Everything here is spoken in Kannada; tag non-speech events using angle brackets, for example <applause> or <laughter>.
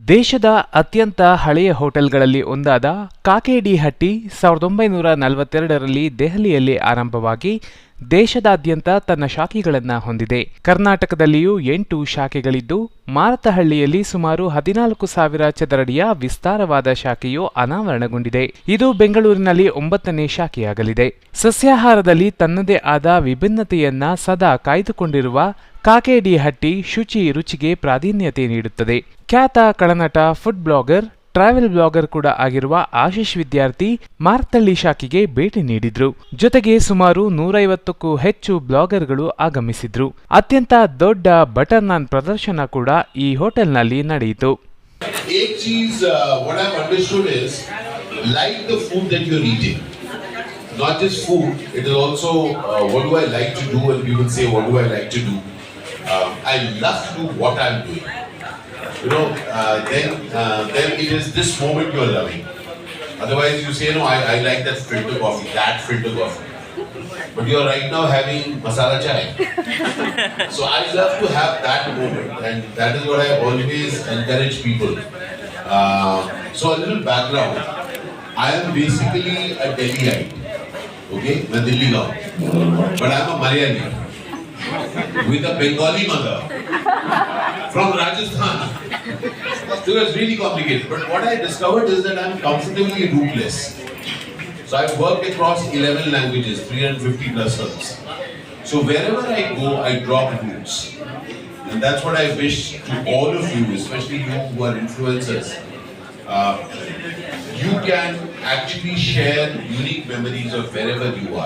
ದೇಶದ ಅತ್ಯಂತ ಹಳೆಯ ಹೋಟೆಲ್ಗಳಲ್ಲಿ ಒಂದಾದ ಕಾಕೇಡಿ ಹಟ್ಟಿ ಸಾವಿರದ ಒಂಬೈನೂರ ನಲವತ್ತೆರಡರಲ್ಲಿ ದೆಹಲಿಯಲ್ಲಿ ಆರಂಭವಾಗಿ ದೇಶದಾದ್ಯಂತ ತನ್ನ ಶಾಖೆಗಳನ್ನು ಹೊಂದಿದೆ. ಕರ್ನಾಟಕದಲ್ಲಿಯೂ ಎಂಟು ಶಾಖೆಗಳಿದ್ದು, ಮಾರತಹಳ್ಳಿಯಲ್ಲಿ ಸುಮಾರು ಹದಿನಾಲ್ಕು ಸಾವಿರ ಚದರಡಿಯ ವಿಸ್ತಾರವಾದ ಶಾಖೆಯು ಅನಾವರಣಗೊಂಡಿದೆ. ಇದು ಬೆಂಗಳೂರಿನಲ್ಲಿ ಒಂಬತ್ತನೇ ಶಾಖೆಯಾಗಲಿದೆ. ಸಸ್ಯಾಹಾರದಲ್ಲಿ ತನ್ನದೇ ಆದ ವಿಭಿನ್ನತೆಯನ್ನ ಸದಾ ಕಾಯ್ದುಕೊಂಡಿರುವ ಕಾಕೇಡಿ ಹಟ್ಟಿ ಶುಚಿ ರುಚಿಗೆ ಪ್ರಾಧಾನ್ಯತೆ ನೀಡುತ್ತದೆ. ಖ್ಯಾತ ಕಳನಟ ಫುಡ್ ಬ್ಲಾಗರ್ ಟ್ರಾವೆಲ್ ಬ್ಲಾಗರ್ ಕೂಡ ಆಗಿರುವ ಆಶೀಶ್ ವಿದ್ಯಾರ್ಥಿ ಮಾರ್ತಳ್ಳಿ ಶಾಖೆಗೆ ಭೇಟಿ ನೀಡಿದ್ರು. ಜೊತೆಗೆ ಸುಮಾರು ನೂರೈವತ್ತಕ್ಕೂ ಹೆಚ್ಚು ಬ್ಲಾಗರ್ಗಳು ಆಗಮಿಸಿದ್ರು. ಅತ್ಯಂತ ದೊಡ್ಡ ಬಟರ್ ನಾನ್ ಪ್ರದರ್ಶನ ಕೂಡ ಈ ಹೋಟೆಲ್ನಲ್ಲಿ ನಡೆಯಿತು. Uh, Not just food, it is also uh, what do I like to do, and people say, What do I like to do? Um, I love to do what I'm doing. You know, uh, then uh, then it is this moment you're loving. Otherwise, you say, No, I, I like that filter coffee, that filter coffee. But you're right now having masala chai. <laughs> So I love to have that moment, and that is what I always encourage people. Uh, so a little background. I am basically a Delhiite. Okay, मैं दिल्ली का हूँ. But I'm a Malayali with a Bengali mother from Rajasthan. So it's really complicated. But what I discovered is that I'm comfortably rootless. So I've worked across 11 languages, 350 plus films. So wherever I go, I drop roots. And that's what I wish to all of you, especially you who are influencers. Uh, you can actually share unique memories of wherever you are.